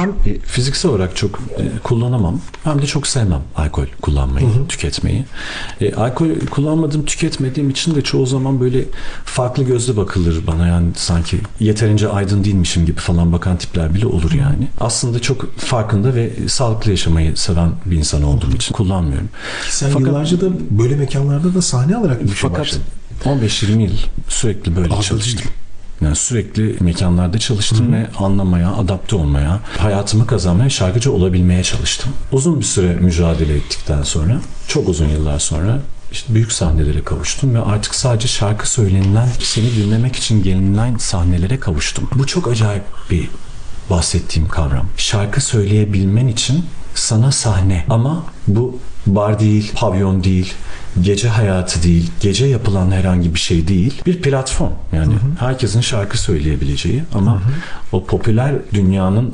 hem e, fiziksel olarak çok e, kullanamam hem de çok sevmem alkol kullanmayı, tüketmeyi. E, alkol kullanmadığım, tüketmediğim için de çoğu zaman böyle farklı gözle bakılır bana yani sanki yeterince aydın değilmişim gibi falan bakan tipler bile olur yani. Aslında çok farkında ve sağlıklı yaşamayı seven bir insan olduğum için kullanmıyorum. Sen Fakat- yıllarca da böyle mekanlarda da sahne alarak işe Fakat başladın. 15-20 yıl sürekli böyle Az da çalıştım. değil. Yani sürekli mekanlarda çalıştım ve anlamaya, adapte olmaya, hayatımı kazanmaya, şarkıcı olabilmeye çalıştım. Uzun bir süre mücadele ettikten sonra, çok uzun yıllar sonra işte büyük sahnelere kavuştum ve artık sadece şarkı söylenilen, seni dinlemek için gelinilen sahnelere kavuştum. Bu çok acayip bir bahsettiğim kavram. Şarkı söyleyebilmen için sana sahne ama bu bar değil, pavyon değil, gece hayatı değil, gece yapılan herhangi bir şey değil. Bir platform yani herkesin şarkı söyleyebileceği ama o popüler dünyanın